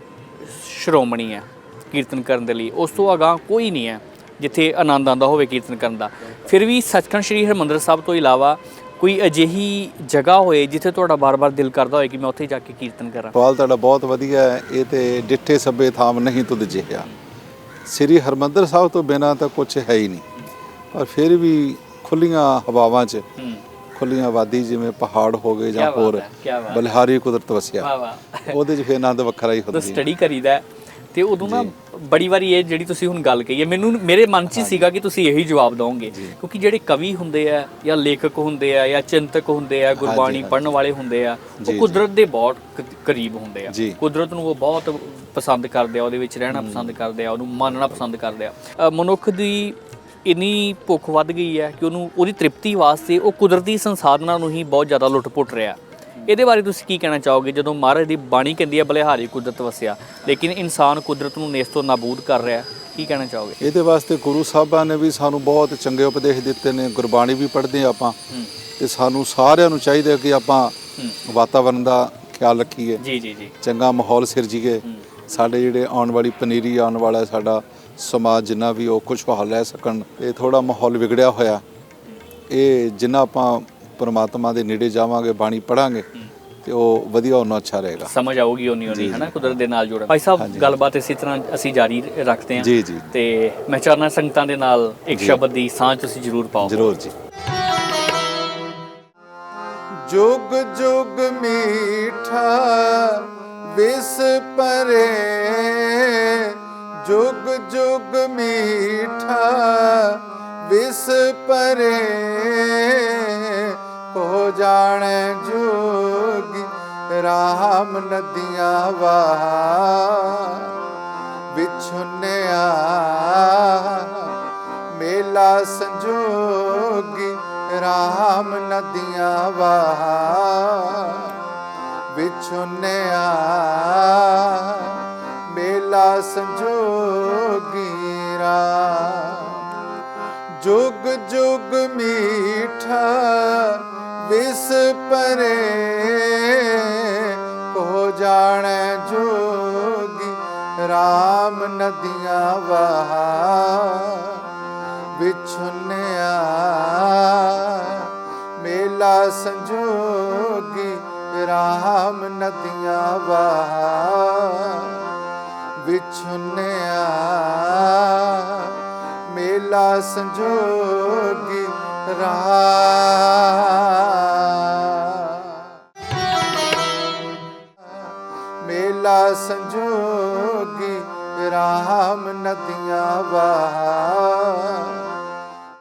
ਸ਼੍ਰੋਮਣੀ ਹੈ। ਕੀਰਤਨ ਕਰਨ ਦੇ ਲਈ। ਉਸ ਤੋਂ ਅਗਾਂਹ ਕੋਈ ਨਹੀਂ ਹੈ ਜਿੱਥੇ ਆਨੰਦ ਆਉਂਦਾ ਹੋਵੇ ਕੀਰਤਨ ਕਰਨ ਦਾ। ਫਿਰ ਵੀ ਸੱਚਖੰਡ ਸ੍ਰੀ ਹਰਿਮੰਦਰ ਸਾਹਿਬ ਤੋਂ ਇਲਾਵਾ ਕੋਈ ਅਜਿਹੀ ਜਗ੍ਹਾ ਹੋਏ ਜਿੱਥੇ ਤੁਹਾਡਾ ਬਾਰ-ਬਾਰ ਦਿਲ ਕਰਦਾ ਹੋਏ ਕਿ ਮੈਂ ਉੱਥੇ ਜਾ ਕੇ ਕੀਰਤਨ ਕਰਾਂ? ਸਵਾਲ ਤੁਹਾਡਾ ਬਹੁਤ ਵਧੀਆ ਹੈ। ਇਹ ਤੇ ਡਿੱਠੇ ਸੱਬੇ ਥਾਮ ਨਹੀਂ ਤੁਧ ਜਿਹਾ ਸ੍ਰੀ ਹਰਮੰਦਰ ਸਾਹਿਬ ਤੋਂ ਬਿਨਾਂ ਤਾਂ ਕੁਝ ਹੈ ਹੀ ਨਹੀਂ। ਪਰ ਫਿਰ ਵੀ ਖੁੱਲੀਆਂ ਹਵਾਵਾਂ 'ਚ ਖੁੱਲੀਆਂ ਆਬਾਦੀ ਜਿਵੇਂ ਪਹਾੜ ਹੋ ਗਏ ਜਾਂ ਹੋਰ। ਬਲਿਹਾਰੀ ਕੁਦਰਤ ਵਸਿਆ। ਵਾਹ ਵਾਹ। ਉਹਦੇ 'ਚ ਫਿਰ ਆਨੰਦ ਵੱਖਰਾ ਹੀ ਹੁੰਦਾ ਹੈ ਸਟੱਡੀ ਕਰੀਦਾ ਹੈ, ਤੇ ਉਦੋਂ ਨਾ ਬੜੀ ਵਾਰੀ ਇਹ ਜਿਹੜੀ ਤੁਸੀਂ ਹੁਣ ਗੱਲ ਕਹੀ ਹੈ ਮੈਨੂੰ ਮੇਰੇ ਮਨ 'ਚ ਹੀ ਸੀਗਾ ਕਿ ਤੁਸੀਂ ਇਹੀ ਜਵਾਬ ਦਿਓਗੇ ਕਿਉਂਕਿ ਜਿਹੜੇ ਕਵੀ ਹੁੰਦੇ ਆ ਜਾਂ ਲੇਖਕ ਹੁੰਦੇ ਆ ਜਾਂ ਚਿੰਤਕ ਹੁੰਦੇ ਆ ਗੁਰਬਾਣੀ ਪੜ੍ਹਨ ਵਾਲੇ ਹੁੰਦੇ ਆ ਉਹ ਕੁਦਰਤ ਦੇ ਬਹੁਤ ਕਰੀਬ ਹੁੰਦੇ ਆ। ਕੁਦਰਤ ਨੂੰ ਉਹ ਬਹੁਤ ਪਸੰਦ ਕਰਦੇ ਆ ਉਹਦੇ ਵਿੱਚ ਰਹਿਣਾ ਪਸੰਦ ਕਰਦੇ ਆ ਉਹਨੂੰ ਮੰਨਣਾ ਪਸੰਦ ਕਰਦੇ ਆ। ਮਨੁੱਖ ਦੀ ਇੰਨੀ ਭੁੱਖ ਵੱਧ ਗਈ ਹੈ ਕਿ ਉਹਨੂੰ ਉਹਦੀ ਤ੍ਰਿਪਤੀ ਵਾਸਤੇ ਉਹ ਕੁਦਰਤੀ ਸੰਸਾਧਨਾਂ ਨੂੰ ਹੀ ਬਹੁਤ ਜ਼ਿਆਦਾ ਲੁੱਟ-ਪੁੱਟ ਰਿਹਾ। ਇਹਦੇ ਬਾਰੇ ਤੁਸੀਂ ਕੀ ਕਹਿਣਾ ਚਾਹੋਗੇ? ਜਦੋਂ ਮਹਾਰਾਜ ਦੀ ਬਾਣੀ ਕਹਿੰਦੀ ਹੈ ਬਲਿਹਾਰੀ ਕੁਦਰਤ ਵਸਿਆ ਲੇਕਿਨ ਇਨਸਾਨ ਕੁਦਰਤ ਨੂੰ ਨੇਸ ਤੋਂ ਨਾਬੂਦ ਕਰ ਰਿਹਾ ਕੀ ਕਹਿਣਾ ਚਾਹੋਗੇ? ਇਹਦੇ ਵਾਸਤੇ ਗੁਰੂ ਸਾਹਿਬਾਂ ਨੇ ਵੀ ਸਾਨੂੰ ਬਹੁਤ ਚੰਗੇ ਉਪਦੇਸ਼ ਦਿੱਤੇ ਨੇ ਗੁਰਬਾਣੀ ਵੀ ਪੜ੍ਹਦੇ ਹਾਂ ਆਪਾਂ। ਤੇ ਸਾਨੂੰ ਸਾਰਿਆਂ ਨੂੰ ਚਾਹੀਦਾ ਕਿ ਆਪਾਂ ਵਾਤਾਵਰਣ ਦਾ ਖਿਆਲ ਰੱਖੀਏ ਜੀ ਜੀ ਜੀ। ਚੰਗਾ ਮਾਹੌਲ ਸਿਰਜੀਏ। ਸਾਡੇ ਜਿਹੜੇ ਆਉਣ ਵਾਲੀ ਪਨੀਰੀ ਆਉਣ ਵਾਲਾ ਸਾਡਾ ਸਮਾਜ ਜਿੰਨਾ ਵੀ ਉਹ ਖੁਸ਼ਹਾਲ ਰਹਿ ਸਕਣ ਇਹ ਥੋੜਾ ਮਾਹੌਲ ਵਿਗੜਿਆ ਹੋਇਆ। ਇਹ ਜਿੰਨਾ ਆਪਾਂ ਪਰਮਾਤਮਾ ਦੇ ਨੇੜੇ ਜਾਵਾਂਗੇ ਬਾਣੀ ਪੜਾਂਗੇ ਤੇ ਉਹ ਵਧੀਆ ਉਹਨਾਂ ਅੱਛਾ ਰਹੇਗਾ। ਸਮਝ ਆਊਗੀ ਉਨੀ ਉਨੀ ਹਨਾ ਕੁਦਰਤ ਦੇ ਨਾਲ ਜੁੜਨ। ਭਾਈ ਸਾਹਿਬ ਗੱਲਬਾਤ ਇਸੇ ਤਰ੍ਹਾਂ ਅਸੀਂ ਜਾਰੀ ਰੱਖਦੇ ਹਾਂ। ਜੀ ਜੀ। ਤੇ ਮੈਂ ਚਾਹਨਾ ਸੰਗਤਾਂ ਦੇ ਨਾਲ ਇੱਕ ਸ਼ਬਦ ਦੀ ਸਾਂਝ ਤੁਸੀਂ ਜ਼ਰੂਰ ਪਾਓ। ਜ਼ਰੂਰ ਜੀ। ਜੁਗ ਜੁਗ ਮੀਠਾ ਵਿਸ ਪਰੇ ਜੁਗ ਜੁਗ ਮੀਠਾ ਵਿਸ ਪਰੇ ਕੋ ਜਾਣੈ ਜੋਗੀ ਰਾਮ ਨਦੀਆਂ ਵਾਹ, ਵਿਛੁਨਿਆ ਮੇਲਾ ਸੰਜੋਗੀ ਰਾਮ ਨਦੀਆਂ ਵਾਹ, ਵਿਛੁਨਿਆ ਮੇਲਾ ਸੰਜੋਗੀ ਰਾਮ। ਜੁਗ ਜੁਗ ਮੀਠਾ ਪਰੇ ਕੋ ਜਾਣੈ ਜੋਗੀ ਰਾਮ ਨਦੀਆਂ ਵਾਹ ਵਿਛੁਨਿਆ। ਮੇਲਾ ਸੰਜੋਗੀ ਰਾਮ ਨਦੀਆਂ ਵਾਹ ਵਿਛੁਨਿਆ। ਮੇਲਾ ਸੰਜੋਗੀ ਰਾ ਸੰਜੋਗੀ ਰਾਮ ਨਦੀਆਂ ਵਾਹ।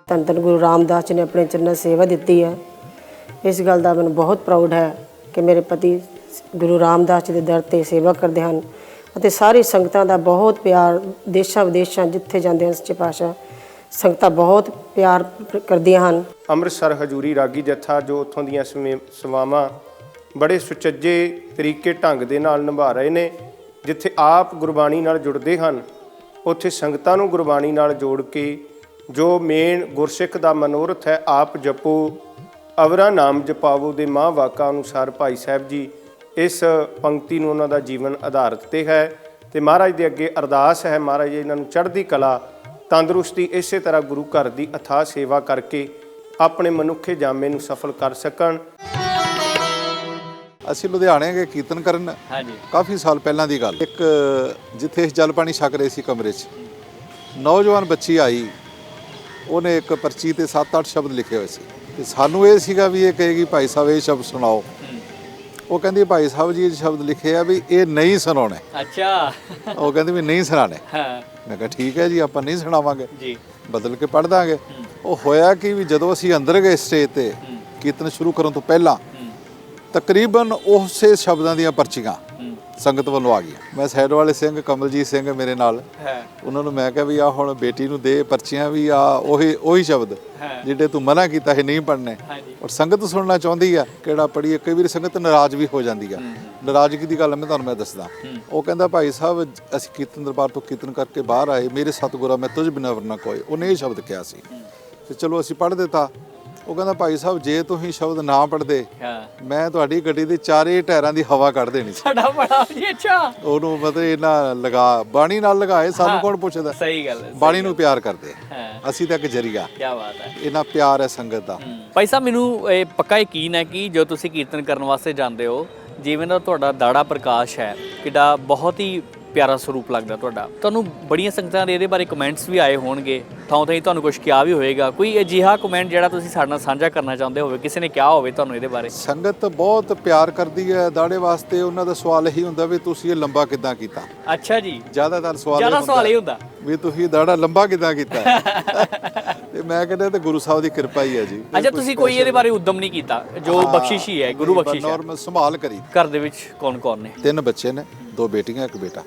ਧੰਨ ਧੰਨ ਗੁਰੂ ਰਾਮਦਾਸ ਜੀ ਨੇ ਆਪਣੇ ਚਰਨਾਂ ਸੇਵਾ ਦਿੱਤੀ ਹੈ। ਇਸ ਗੱਲ ਦਾ ਮੈਨੂੰ ਬਹੁਤ ਪ੍ਰਾਊਡ ਹੈ ਕਿ ਮੇਰੇ ਪਤੀ ਗੁਰੂ ਰਾਮਦਾਸ ਜੀ ਦੇ ਦਰ ਤੇ ਸੇਵਾ ਕਰਦੇ ਹਨ ਅਤੇ ਸਾਰੀ ਸੰਗਤਾਂ ਦਾ ਬਹੁਤ ਪਿਆਰ ਦੇਸ਼ਾਂ ਵਿਦੇਸ਼ਾਂ ਜਿੱਥੇ ਜਾਂਦੇ ਹਨ ਸੱਚੇ ਪਾਤਸ਼ਾਹ ਸੰਗਤਾਂ ਬਹੁਤ ਪਿਆਰ ਕਰਦੀਆਂ ਹਨ। ਅੰਮ੍ਰਿਤਸਰ ਹਜੂਰੀ ਰਾਗੀ ਜੱਥਾ ਜੋ ਉੱਥੋਂ ਦੀਆਂ ਸਮੇ- ਸੇਵਾਵਾਂ ਬੜੇ ਸੁਚੱਜੇ ਤਰੀਕੇ ਢੰਗ ਦੇ ਨਾਲ ਨਿਭਾ ਰਹੇ ਨੇ ਜਿੱਥੇ ਆਪ ਗੁਰਬਾਣੀ ਨਾਲ ਜੁੜਦੇ ਹਨ, ਉੱਥੇ ਸੰਗਤਾਂ ਨੂੰ ਗੁਰਬਾਣੀ ਨਾਲ ਜੋੜ ਕੇ ਜੋ ਮੇਨ ਗੁਰਸਿੱਖ ਦਾ ਮਨੋਰਥ ਹੈ, ਆਪ ਜਪੋ। ਅਵਰਾ ਨਾਮ ਜਪਾਵੋ ਦੇ ਮਾਂ ਵਾਕਾ ਅਨੁਸਾਰ ਭਾਈ ਸਾਹਿਬ ਜੀ ਇਸ ਪੰਕਤੀ ਨੂੰ ਉਹਨਾਂ ਦਾ ਜੀਵਨ ਆਧਾਰਿਤ ਤੇ ਹੈ ਤੇ ਮਹਾਰਾਜ ਦੇ ਅੱਗੇ ਅਰਦਾਸ ਹੈ, ਮਹਾਰਾਜ ਜੀ ਇਹਨਾਂ ਨੂੰ ਚੜ੍ਹਦੀ ਕਲਾ, ਤੰਦਰੁਸਤੀ ਇਸੇ ਤਰ੍ਹਾਂ ਗੁਰੂ ਘਰ ਦੀ ਅਥਾ ਸੇਵਾ ਕਰਕੇ ਆਪਣੇ ਮਨੁੱਖੇ ਜਾਮੇ ਨੂੰ ਸਫਲ ਕਰ ਸਕਣ। ਅਸੀਂ ਲੁਧਿਆਣੇ ਗਏ ਕੀਰਤਨ ਕਰਨ। ਹਾਂਜੀ। ਕਾਫੀ ਸਾਲ ਪਹਿਲਾਂ ਦੀ ਗੱਲ। ਇੱਕ ਜਿੱਥੇ ਅਸੀਂ ਜਲ ਪਾਣੀ ਛਕ ਰਹੇ ਸੀ ਕਮਰੇ 'ਚ। ਨੌਜਵਾਨ ਬੱਚੀ ਆਈ। ਉਹਨੇ ਇੱਕ ਪਰਚੀ ਤੇ 7-8 ਸ਼ਬਦ ਲਿਖੇ ਹੋਏ ਸੀ। ਤੇ ਸਾਨੂੰ ਇਹ ਸੀਗਾ ਵੀ ਇਹ ਕਹੇਗੀ ਭਾਈ ਸਾਹਿਬ ਇਹ ਸ਼ਬਦ ਸੁਣਾਓ। ਉਹ ਕਹਿੰਦੀ ਭਾਈ ਸਾਹਿਬ ਜੀ ਇਹ ਸ਼ਬਦ ਲਿਖੇ ਆ ਵੀ ਇਹ ਨਹੀਂ ਸੁਣਾਉਣੇ। ਅੱਛਾ। ਉਹ ਕਹਿੰਦੀ ਵੀ ਨਹੀਂ ਸੁਣਾਣੇ ਹਾਂ। ਮੈਂ ਕਿਹਾ ਠੀਕ ਹੈ ਜੀ ਆਪਾਂ ਨਹੀਂ ਸੁਣਾਵਾਂਗੇ। ਜੀ। ਬਦਲ ਕੇ ਪੜ੍ਹ ਦਾਂਗੇ। ਉਹ ਹੋਇਆ ਕਿ ਵੀ ਜਦੋਂ ਅਸੀਂ ਅੰਦਰ ਗਏ ਸਟੇਜ ਤੇ ਕੀਰਤਨ ਸ਼ੁਰੂ ਕਰਨ ਤੋਂ ਪਹਿਲਾਂ ਤਕਰੀਬਨ ਉਸੇ ਸ਼ਬਦਾਂ ਦੀਆਂ ਪਰਚੀਆਂ ਸੰਗਤ ਵੱਲੋਂ ਆ ਗਈਆਂ। ਮੈਂ ਸਾਈਡ ਵਾਲੇ ਸਿੰਘ ਕਮਲਜੀਤ ਸਿੰਘ ਮੇਰੇ ਨਾਲ। ਹੈ। ਉਹਨਾਂ ਨੂੰ ਮੈਂ ਕਿਹਾ ਵੀ ਆ ਹੁਣ ਬੇਟੀ ਨੂੰ ਦੇ ਪਰਚੀਆਂ ਵੀ ਆ ਉਹੀ ਉਹੀ ਸ਼ਬਦ। ਜਿਹੜੇ ਤੂੰ ਮਨਾ ਕੀਤਾ ਹੈ ਨਹੀਂ ਪੜਨੇ ਔਰ ਸੰਗਤ ਸੁਣਨਾ ਚਾਹੁੰਦੀ ਆ ਕਿਹੜਾ ਪੜੀਏ ਕਈ ਵਾਰੀ ਸੰਗਤ ਨਾਰਾਜ਼ ਵੀ ਹੋ ਜਾਂਦੀ ਆ। ਨਾਰਾਜ਼ਗੀ ਦੀ ਗੱਲ ਮੈਂ ਤੁਹਾਨੂੰ ਮੈਂ ਦੱਸਦਾ। ਉਹ ਕਹਿੰਦਾ ਭਾਈ ਸਾਹਿਬ ਅਸੀਂ ਕੀਰਤਨ ਦਰਬਾਰ ਤੋਂ ਕੀਰਤਨ ਕਰਕੇ ਬਾਹਰ ਆਏ। ਮੇਰੇ ਸਤਿਗੁਰਾਂ ਮੈਂ ਤੁਝ ਬਿਨਾਂ ਵਰਨਾ ਕੋਈ। ਉਹਨੇ ਇਹ ਸ਼ਬਦ ਕਿਹਾ ਸੀ। ਤੇ ਚਲੋ ਅਸੀਂ ਪੜ੍ਹ ਦਿੱਤਾ। ਉਹ ਕਹਿੰਦਾ ਭਾਈ ਸਾਹਿਬ ਜੇ ਤੁਸੀਂ ਸ਼ਬਦ ਨਾ ਪੜਦੇ ਹਾਂ। ਮੈਂ ਤੁਹਾਡੀ ਗੱਡੀ ਦੇ ਚਾਰੇ ਟਾਇਰਾਂ ਦੀ ਹਵਾ ਕੱਢ ਦੇਣੀ ਸੀ। ਸਾਡਾ ਬੜਾ ਜੀ ਅੱਛਾ। ਉਹਨੂੰ ਮਤਲਬ ਇਹਨਾਂ ਲਗਾ ਬਾਣੀ ਨਾਲ ਲਗਾਏ ਸਾਨੂੰ ਕੌਣ ਪੁੱਛਦਾ? ਸਹੀ ਗੱਲ ਹੈ ਬਾਣੀ ਨੂੰ ਪਿਆਰ ਕਰਦੇ ਅਸੀਂ ਤਾਂ ਇੱਕ ਜਰੀਆ। ਕੀ ਬਾਤ ਹੈ। ਇਹਨਾਂ ਪਿਆਰ ਹੈ ਸੰਗਤ ਦਾ। ਭਾਈ ਸਾਹਿਬ ਮੈਨੂੰ ਇਹ ਪੱਕਾ ਯਕੀਨ ਹੈ ਕਿ ਜਦੋਂ ਤੁਸੀਂ ਕੀਰਤਨ ਕਰਨ ਵਾਸਤੇ ਜਾਂਦੇ ਹੋ ਜਿਵੇਂ ਦਾ ਤੁਹਾਡਾ ਦਾੜਾ ਪ੍ਰਕਾਸ਼ ਹੈ। ਕਿਡਾ ਬਹੁਤ ਹੀ ਪਿਆਰਾ ਸਰੂਪ ਲੱਗਦਾ ਤੁਹਾਡਾ। ਤੁਹਾਨੂੰ ਬੜੀਆਂ ਸੰਗਤਾਂ ਦੇ ਇਹਦੇ ਬਾਰੇ ਕਮੈਂਟਸ ਵੀ ਆਏ ਹੋਣਗੇ। ਥਾਂ ਥਾਂ ਤੁਹਾਨੂੰ ਕੁਝ ਕਿਹਾ ਵੀ ਹੋਵੇਗਾ ਕੋਈ ਅਜਿਹਾ ਕਮੈਂਟ ਜਿਹੜਾ ਤੁਸੀਂ ਸਾਡੇ ਨਾਲ ਸਾਂਝਾ ਕਰਨਾ ਚਾਹੁੰਦੇ ਹੋਵੇ ਕਿਸੇ ਨੇ ਕਿਹਾ ਹੋਵੇ ਤੁਹਾਨੂੰ ਇਹਦੇ ਬਾਰੇ? ਸੰਗਤ ਬਹੁਤ ਪਿਆਰ ਕਰਦੀ ਹੈ। ਦਾੜੇ ਵਾਸਤੇ ਉਹਨਾਂ ਦਾ ਸਵਾਲ ਇਹੀ ਹੁੰਦਾ ਵੀ ਤੁਸੀਂ ਇਹ ਲੰਬਾ ਕਿੱਦਾਂ ਕੀਤਾ? ਅੱਛਾ ਜੀ। ਜ਼ਿਆਦਾਤਰ ਸਵਾਲ ਜ਼ਿਆਦਾ ਸਵਾਲ ਇਹ ਹੁੰਦਾ। ਵੀ ਤੁਸੀਂ ਦਾੜਾ ਲੰਬਾ ਕਿੱਦਾਂ ਕੀਤਾ? ਤੇ ਮੈਂ ਕਹਿੰਦਾ ਤੇ ਗੁਰੂ ਸਾਹਿਬ ਦੀ ਕਿਰਪਾ ਹੀ ਹੈ ਜੀ। ਅੱਛਾ ਤੁਸੀਂ ਕੋਈ ਇਹਦੇ ਬਾਰੇ ਉਦਮ ਨਹੀਂ ਕੀਤਾ? ਜੋ ਬਖਸ਼ਿਸ਼ ਹੀ ਹੈ ਗੁਰੂ ਬਖਸ਼ਿਸ਼ ਹੈ। ਨਾਰਮਲ ਸੰਭਾਲ ਕਰੀ। ਘਰ ਦੇ ਵਿੱਚ ਕੌਣ ਕੌਣ ਨੇ? ਤਿੰਨ ਬੱਚੇ ਨੇ ਦੋ ਬੇਟੀਆਂ ਇੱਕ ਬੇਟਾ।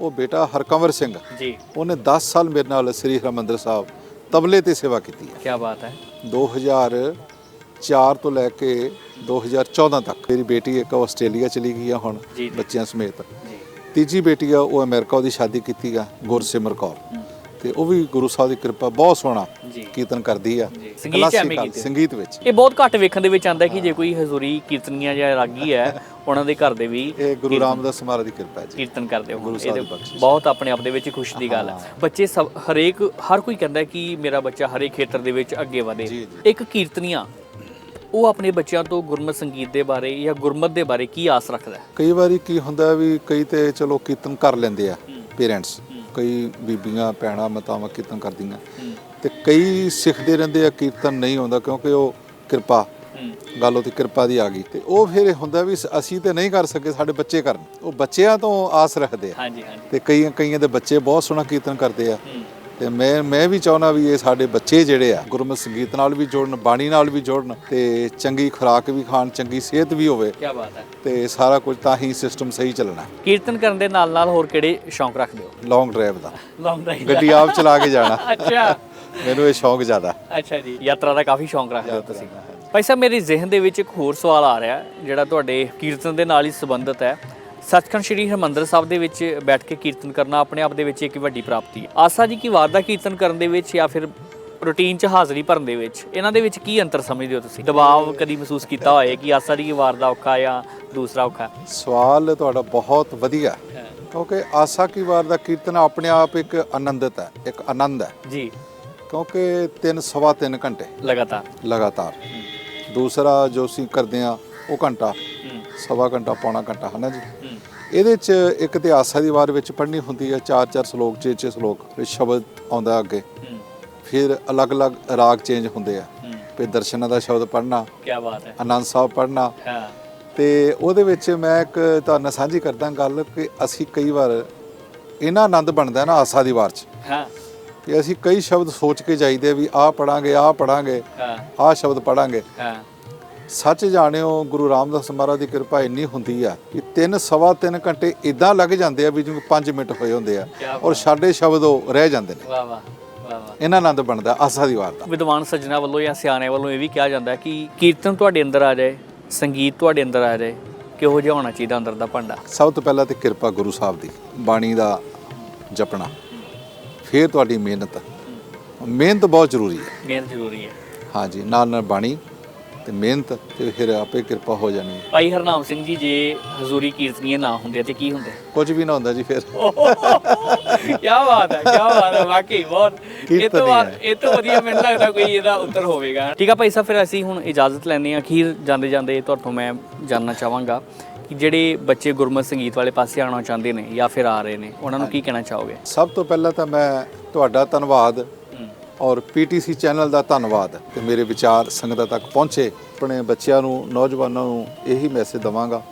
ਉਹ ਬੇਟਾ ਹਰਕੰਵਰ ਸਿੰਘ। ਜੀ। ਉਹਨੇ 10 ਸਾਲ ਮੇਰੇ ਨਾਲ ਸ੍ਰੀ ਹਰਿਮੰਦਰ ਸਾਹਿਬ ਤਬਲੇ ਤੇ ਸੇਵਾ ਕੀਤੀ ਹੈ। ਕੀ ਬਾਤ ਹੈ। 2004 ਤੋਂ ਲੈ ਕੇ 2014 ਤੱਕ ਮੇਰੀ ਬੇਟੀ ਇੱਕ ਆਸਟ੍ਰੇਲੀਆ ਚਲੀ ਗਈ ਆ ਹੁਣ। ਬੱਚਿਆਂ ਸਮੇਤ। ਤੀਜੀ ਬੇਟੀ ਆ ਉਹ ਅਮਰੀਕਾ ਉਹਦੀ ਸ਼ਾਦੀ ਕੀਤੀ ਆ ਗੁਰਸਿਮਰ ਕੌਰ। ਤੇ ਉਹ ਵੀ ਗੁਰੂ ਸਾਹਿਬ ਦੀ ਕਿਰਪਾ ਬਹੁਤ ਸੋਹਣਾ। ਕੀਰਤਨ ਕਰਦੀ ਆ। ਜੀ। ਸੰਗੀਤ ਵਿੱਚ। ਇਹ ਬਹੁਤ ਘੱਟ ਵੇਖਣ ਦੇ ਵਿੱਚ ਆਉਂਦਾ ਕਿ ਜੇ ਕੋਈ ਹਜ਼ੂਰੀ ਕੀਰਤਨੀਆ ਜਾਂ ਰਾਗੀ ਹੈ ਉਹਨਾਂ ਦੇ ਘਰ ਦੇ ਵੀ ਇਹ ਗੁਰੂ ਰਾਮਦਾਸ ਮਹਾਰਾਜ ਦੀ ਕਿਰਪਾ ਹੈ ਜੀ। ਕੀਰਤਨ ਕਰਦੇ ਹੋ ਗੁਰੂ ਸਾਹਿਬ ਬਖਸ਼ਿਸ਼। ਬਹੁਤ ਆਪਣੇ ਆਪ ਦੇ ਵਿੱਚ ਖੁਸ਼ੀ ਦੀ ਗੱਲ ਹੈ। ਬੱਚੇ ਸਭ ਹਰੇਕ ਹਰ ਕੋਈ ਕਹਿੰਦਾ ਕਿ ਮੇਰਾ ਬੱਚਾ ਹਰੇਕ ਖੇਤਰ ਦੇ ਵਿੱਚ ਅੱਗੇ ਵਧੇ। ਇੱਕ ਕੀਰਤਨੀਆ ਉਹ ਆਪਣੇ ਬੱਚਿਆਂ ਤੋਂ ਗੁਰਮਤ ਸੰਗੀਤ ਦੇ ਬਾਰੇ ਜਾਂ ਗੁਰਮਤ ਦੇ ਬਾਰੇ ਕੀ ਆਸ ਰੱਖਦਾ ਹੈ? ਕਈ ਵਾਰੀ ਕੀ ਹੁੰਦਾ ਵੀ ਕਈ ਤੇ ਚਲੋ ਕੀਰਤਨ ਕਰ ਲੈਂਦੇ ਆ ਪੇਰੈਂਟਸ। ਕਈ ਬੀਬੀਆਂ ਭੈਣਾਂ ਮਾਤਾਵਾਂ ਕੀਰਤਨ ਕਰਦੀਆਂ। ਤੇ ਕਈ ਸਿੱਖਦੇ ਰਹਿੰਦੇ ਆ ਕੀਰਤਨ ਨਹੀਂ ਆਉਂਦਾ ਕਿਉਂਕਿ ਉਹ ਕਿਰਪਾ ਗੱਲ ਉਹਦੀ ਕਿਰਪਾ ਦੀ ਆ ਗਈ। ਤੇ ਉਹ ਫਿਰ ਹੁੰਦਾ ਵੀ ਅਸੀਂ ਤੇ ਨਹੀਂ ਕਰ ਸਕੇ ਸਾਡੇ ਬੱਚੇ ਕਰਨ। ਉਹ ਬੱਚਿਆਂ ਤੋਂ ਆਸ ਰੱਖਦੇ ਆ। ਹਾਂਜੀ ਹਾਂਜੀ। ਤੇ ਕਈ ਕਈਆਂ ਦੇ ਬੱਚੇ ਬਹੁਤ ਸੋਹਣਾ ਕੀਰਤਨ ਕਰਦੇ ਆ। ਤੇ ਮੈਂ ਮੈਂ ਵੀ ਚਾਹੁੰਦਾ ਵੀ ਇਹ ਸਾਡੇ ਬੱਚੇ ਜਿਹੜੇ ਆ ਗੁਰਮਤਿ ਸੰਗੀਤ ਨਾਲ ਵੀ ਜੋੜਨ ਬਾਣੀ ਨਾਲ ਵੀ ਜੋੜਨ ਤੇ ਚੰਗੀ ਖੁਰਾਕ ਵੀ ਖਾਣ ਚੰਗੀ ਸਿਹਤ ਵੀ ਹੋਵੇ। ਕੀ ਬਾਤ ਹੈ। ਤੇ ਸਾਰਾ ਕੁਝ ਤਾਂ ਹੀ ਸਿਸਟਮ ਸਹੀ ਚੱਲਣਾ। ਕੀਰਤਨ ਕਰਨ ਦੇ ਨਾਲ ਨਾਲ ਹੋਰ ਕਿਹੜੇ ਸ਼ੌਂਕ ਰੱਖਦੇ ਹੋ? ਲੌਂਗ ਡਰਾਈਵ ਦਾ। ਲੌਂਗ ਡਰਾਈਵ ਗੱਡੀ ਆਪ ਚਲਾ ਕੇ ਜਾਣਾ। ਅੱਛਾ। ਮੈਨੂੰ ਇਹ ਸ਼ੌਂਕ ਜ਼ਿਆਦਾ। ਅੱਛਾ ਜੀ। ਯਾਤਰਾ ਦਾ ਕਾਫੀ ਸ਼ੌਂਕ ਰੱਖਦੇ ਹੋ ਤੁਸੀਂ। ਭਾਈ ਸਾਹਿਬ ਮੇਰੇ ਜ਼ਿਹਨ ਦੇ ਵਿੱਚ ਇੱਕ ਹੋਰ ਸਵਾਲ ਆ ਰਿਹਾ ਜਿਹੜਾ ਤੁਹਾਡੇ ਕੀਰਤਨ ਦੇ ਨਾਲ ਹੀ ਸੰਬੰਧਿਤ ਹੈ। ਸੱਚਖੰਡ ਸ੍ਰੀ ਹਰਿਮੰਦਰ ਸਾਹਿਬ ਦੇ ਵਿੱਚ ਬੈਠ ਕੇ ਕੀਰਤਨ ਕਰਨਾ ਆਪਣੇ ਆਪ ਦੇ ਵਿੱਚ ਇੱਕ ਵੱਡੀ ਪ੍ਰਾਪਤੀ ਹੈ। ਆਸਾ ਜੀ ਕੀ ਵਾਰ ਦਾ ਕੀਰਤਨ ਕਰਨ ਦੇ ਵਿੱਚ ਜਾਂ ਫਿਰ ਰੂਟੀਨ 'ਚ ਹਾਜ਼ਰੀ ਭਰਨ ਦੇ ਵਿੱਚ ਇਹਨਾਂ ਦੇ ਵਿੱਚ ਕੀ ਅੰਤਰ ਸਮਝਦੇ ਹੋ ਤੁਸੀਂ? ਦਬਾਅ ਕਦੀ ਮਹਿਸੂਸ ਕੀਤਾ ਹੋਏ ਕਿ ਆਸਾ ਜੀ ਕੀ ਵਾਰ ਦਾ ਔਖਾ ਜਾਂ ਦੂਸਰਾ ਔਖਾ ਸਵਾਲ ਤੁਹਾਡਾ ਬਹੁਤ ਵਧੀਆ ਕਿਉਂਕਿ ਆਸਾ ਕੀ ਵਾਰ ਦਾ ਕੀਰਤਨ ਆਪਣੇ ਆਪ ਇੱਕ ਆਨੰਦਤ ਹੈ ਇੱਕ ਆਨੰਦ ਹੈ। ਜੀ। ਕਿਉਂਕਿ ਤਿੰਨ ਸਵਾ ਤਿੰਨ ਘੰਟੇ ਲਗਾਤਾਰ। ਲਗਾਤਾਰ। ਦੂਸਰਾ ਜੋ ਅਸੀਂ ਕਰਦੇ ਆ ਉਹ ਘੰਟਾ। ਸਵਾ ਘੰਟਾ ਪੌਣਾ ਘੰਟਾ ਹੈ ਨਾ ਜੀ? ਇਹਦੇ ਚ ਇੱਕ ਤੇ ਆਸਾ ਦੀ ਵਾਰ ਵਿੱਚ ਪੜ੍ਹਨੀ ਹੁੰਦੀ ਹੈ ਚਾਰ ਚਾਰ ਸ਼ਲੋਕ ਛੇ ਛੇ ਸ਼ਲੋਕ ਸ਼ਬਦ ਆਉਂਦਾ ਅੱਗੇ। ਫਿਰ ਅਲੱਗ-ਅਲੱਗ ਰਾਗ ਚੇਂਜ ਹੁੰਦੇ ਆ। ਫਿਰ ਦਰਸ਼ਨਾਂ ਦਾ ਸ਼ਬਦ ਪੜ੍ਹਨਾ ਕੀ ਬਾਤ ਹੈ। ਆਨੰਦ ਸਾਹਿਬ ਪੜ੍ਹਨਾ। ਹਾਂ। ਤੇ ਉਹਦੇ ਵਿੱਚ ਮੈਂ ਇੱਕ ਤੁਹਾਨੂੰ ਸਾਂਝੀ ਕਰਦਾ ਗੱਲ ਕਿ ਅਸੀਂ ਕਈ ਵਾਰ ਇਹਨਾਂ ਆਨੰਦ ਬਣਦਾ ਨਾ ਆਸਾ ਦੀ ਵਾਰ ਚ। ਹਾਂ। ਕਿ ਅਸੀਂ ਕਈ ਸ਼ਬਦ ਸੋਚ ਕੇ ਜਾਈਦੇ ਵੀ ਆਹ ਪੜਾਂਗੇ ਆਹ ਪੜਾਂਗੇ ਆਹ ਸ਼ਬਦ ਪੜਾਂਗੇ ਹਾਂ। ਸੱਚ ਜਾਣਿਓ ਗੁਰੂ ਰਾਮਦਾਸ ਮਹਾਰਾਜ ਦੀ ਕਿਰਪਾ ਇੰਨੀ ਹੁੰਦੀ ਆ ਕਿ ਤਿੰਨ ਸਵਾ ਤਿੰਨ ਘੰਟੇ ਇਦਾਂ ਲੱਗ ਜਾਂਦੇ ਆ ਵੀ ਜਿਵੇਂ 5 ਮਿੰਟ ਹੋਏ ਹੁੰਦੇ ਆ ਔਰ ਸਾਡੇ ਸ਼ਬਦ ਉਹ ਰਹਿ ਜਾਂਦੇ ਨੇ। ਵਾਹ ਵਾਹ ਇਹਨਾਂ ਆਨੰਦ ਬਣਦਾ ਆਸਾ ਦੀ ਵਾਰ ਦਾ। ਵਿਦਵਾਨ ਸੱਜਣਾ ਵੱਲੋਂ ਜਾਂ ਸਿਆਣੇ ਵੱਲੋਂ ਇਹ ਵੀ ਕਿਹਾ ਜਾਂਦਾ ਕਿ ਕੀਰਤਨ ਤੁਹਾਡੇ ਅੰਦਰ ਆ ਜਾਏ ਸੰਗੀਤ ਤੁਹਾਡੇ ਅੰਦਰ ਆ ਜਾਏ ਕਿਹੋ ਜਿਹਾ ਹੋਣਾ ਚਾਹੀਦਾ ਅੰਦਰ ਦਾ ਭਾਂਡਾ? ਸਭ ਤੋਂ ਪਹਿਲਾਂ ਤੇ ਕਿਰਪਾ ਗੁਰੂ ਸਾਹਿਬ ਦੀ ਬਾਣੀ ਦਾ ਜਪਣਾ। ਫਿਰ ਤੁਹਾਡੀ ਮਿਹਨਤ। ਮਿਹਨਤ ਬਹੁਤ ਜ਼ਰੂਰੀ ਹੈ। ਮਿਹਨਤ ਜ਼ਰੂਰੀ ਹੈ। ਹਾਂਜੀ ਨਾਲ ਨਾਲ ਬਾਣੀ ਤੇ ਮਿਹਨਤ ਤੇ ਫਿਰ ਆਪੇ ਕਿਰਪਾ ਹੋ ਜਾਣੀ ਹੈ। ਭਾਈ ਹਰਨਾਮ ਸਿੰਘ ਜੀ ਜੇ ਹਜ਼ੂਰੀ ਕੀਰਤਨੀਏ ਨਾ ਹੁੰਦੇ ਤੇ ਕੀ ਹੁੰਦੇ ਕੁਝ ਵੀ ਨਾ ਹੁੰਦਾ ਜੀ ਫਿਰ ਕੀ ਬਾਤ ਹੈ ਕੀ ਬਾਤ ਹੈ ਵਾਕਈ ਬਹੁਤ ਇਹ ਤੋਂ ਬਾਅਦ। ਇਹ ਤੋਂ ਵਧੀਆ ਮੈਨੂੰ ਲੱਗਦਾ ਕੋਈ ਇਹਦਾ ਉੱਤਰ ਹੋਵੇਗਾ ਠੀਕ ਆ ਭਾਈ ਸਾਹਿਬ ਫਿਰ ਅਸੀਂ ਹੁਣ ਇਜਾਜ਼ਤ ਲੈਂਦੇ ਹਾਂ ਅਖੀਰ ਜਾਂਦੇ ਜਾਂਦੇ ਤੁਹਾਡੇ ਮੈਂ ਜਾਨਣਾ ਚਾਹਾਂਗਾ ਕਿ ਜਿਹੜੇ ਬੱਚੇ ਗੁਰਮਤ ਸੰਗੀਤ ਵਾਲੇ ਪਾਸੇ ਆਉਣਾ ਚਾਹੁੰਦੇ ਨੇ ਜਾਂ ਫਿਰ ਆ ਰਹੇ ਨੇ ਉਹਨਾਂ ਨੂੰ ਕੀ ਕਹਿਣਾ ਚਾਹੋਗੇ ਸਭ ਤੋਂ ਪਹਿਲਾਂ ਤਾਂ ਮੈਂ ਤੁਹਾਡਾ ਧੰਨਵਾਦ। ਔਰ ਪੀਟੀਸੀ ਚੈਨਲ ਦਾ ਧੰਨਵਾਦ ਕਿ ਮੇਰੇ ਵਿਚਾਰ ਸੰਗਤਾਂ ਤੱਕ ਪਹੁੰਚੇ। ਆਪਣੇ ਬੱਚਿਆਂ ਨੂੰ, ਨੌਜਵਾਨਾਂ ਨੂੰ ਇਹੀ ਮੈਸੇਜ ਦਵਾਂਗਾ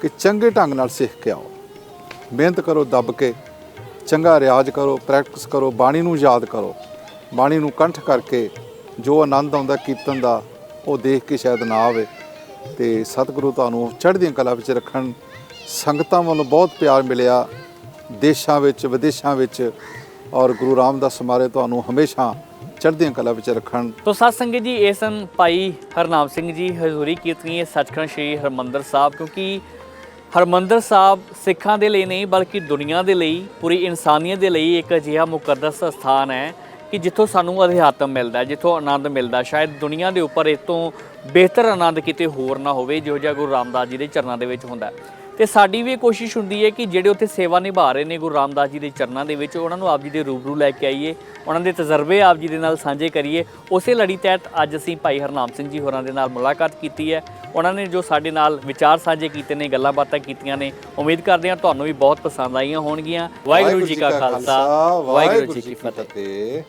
ਕਿ ਚੰਗੇ ਢੰਗ ਨਾਲ ਸਿੱਖ ਕੇ ਆਓ। ਮਿਹਨਤ ਕਰੋ, ਦੱਬ ਕੇ। ਚੰਗਾ ਰਿਆਜ਼ ਕਰੋ ਪ੍ਰੈਕਟਿਸ ਕਰੋ, ਬਾਣੀ ਨੂੰ ਯਾਦ ਕਰੋ। ਬਾਣੀ ਨੂੰ ਕੰਠ ਕਰਕੇ ਜੋ ਆਨੰਦ ਆਉਂਦਾ ਕੀਰਤਨ ਦਾ, ਉਹ ਦੇਖ ਕੇ ਸ਼ਾਇਦ ਨਾ ਆਵੇ। ਤੇ ਸਤਿਗੁਰੂ ਤੁਹਾਨੂੰ ਚੜ੍ਹਦੀਆਂ ਕਲਾ ਵਿੱਚ ਰੱਖਣ। ਸੰਗਤਾਂ ਵੱਲੋਂ ਬਹੁਤ ਪਿਆਰ ਮਿਲਿਆ। ਦੇਸ਼ਾਂ ਵਿੱਚ, ਵਿਦੇਸ਼ਾਂ ਵਿੱਚ ਔਰ ਗੁਰੂ ਰਾਮਦਾਸ ਮਾਰੇ ਤੁਹਾਨੂੰ ਹਮੇਸ਼ਾ ਚੜ੍ਹਦੀਆਂ ਕਲਾ ਵਿੱਚ ਰੱਖਣ। ਤੋ ਸਾਧ ਸੰਗਤ ਜੀ, ਇਹ ਸਨ ਭਾਈ ਹਰਨਾਮ ਸਿੰਘ ਜੀ, ਹਜ਼ੂਰੀ ਕੀਰਤਨੀਏ ਸੱਚਖੰਡ ਸ੍ਰੀ ਹਰਮੰਦਰ ਸਾਹਿਬ, ਕਿਉਂਕਿ ਹਰਮੰਦਰ ਸਾਹਿਬ ਸਿੱਖਾਂ ਦੇ ਲਈ ਨਹੀਂ, ਬਲਕਿ ਦੁਨੀਆ ਦੇ ਲਈ, ਪੂਰੀ ਇਨਸਾਨੀਅਤ ਦੇ ਲਈ ਇੱਕ ਅਜਿਹਾ ਮੁਕੱਦਸ ਸਥਾਨ ਹੈ ਕਿ ਜਿੱਥੋਂ ਸਾਨੂੰ ਅਧਿਆਤਮ ਮਿਲਦਾ ਜਿੱਥੋਂ ਆਨੰਦ ਮਿਲਦਾ ਸ਼ਾਇਦ ਦੁਨੀਆ ਦੇ ਉੱਪਰ ਇਸ ਤੋਂ ਬਿਹਤਰ ਆਨੰਦ ਕਿਤੇ ਹੋਰ ਨਾ ਹੋਵੇ ਜੋ ਜਿਹਾ ਗੁਰੂ ਰਾਮਦਾਸ ਜੀ ਦੇ ਚਰਨਾਂ ਦੇ ਵਿੱਚ ਹੁੰਦਾ ਤੇ ਸਾਡੀ ਵੀ ਇਹ ਕੋਸ਼ਿਸ਼ ਹੁੰਦੀ ਹੈ ਕਿ ਜਿਹੜੇ ਉੱਥੇ ਸੇਵਾ ਨਿਭਾ ਰਹੇ ਨੇ ਗੁਰੂ ਰਾਮਦਾਸ ਜੀ ਦੇ ਚਰਨਾਂ ਦੇ ਵਿੱਚ, ਉਹਨਾਂ ਨੂੰ ਆਪ ਜੀ ਦੇ ਰੂਬਰੂ ਲੈ ਕੇ ਆਈਏ, ਉਹਨਾਂ ਦੇ ਤਜਰਬੇ ਆਪ ਜੀ ਦੇ ਨਾਲ ਸਾਂਝੇ ਕਰੀਏ। ਉਸੇ ਲੜੀ ਤਹਿਤ ਅੱਜ ਅਸੀਂ ਭਾਈ ਹਰਨਾਮ ਸਿੰਘ ਜੀ ਹੋਰਾਂ ਦੇ ਨਾਲ ਮੁਲਾਕਾਤ ਕੀਤੀ ਹੈ। ਉਹਨਾਂ ਨੇ ਜੋ ਸਾਡੇ ਨਾਲ ਵਿਚਾਰ ਸਾਂਝੇ ਕੀਤੇ ਨੇ, ਗੱਲਾਂ ਬਾਤਾਂ ਕੀਤੀਆਂ ਨੇ, ਉਮੀਦ ਕਰਦੇ ਹਾਂ ਤੁਹਾਨੂੰ ਵੀ ਬਹੁਤ ਪਸੰਦ ਆਈਆਂ ਹੋਣਗੀਆਂ। ਵਾਹਿਗੁਰੂ ਜੀ ਕਾ ਖਾਲਸਾ, ਵਾਹਿਗੁਰੂ ਜੀ ਕੀ ਫਤਿਹ।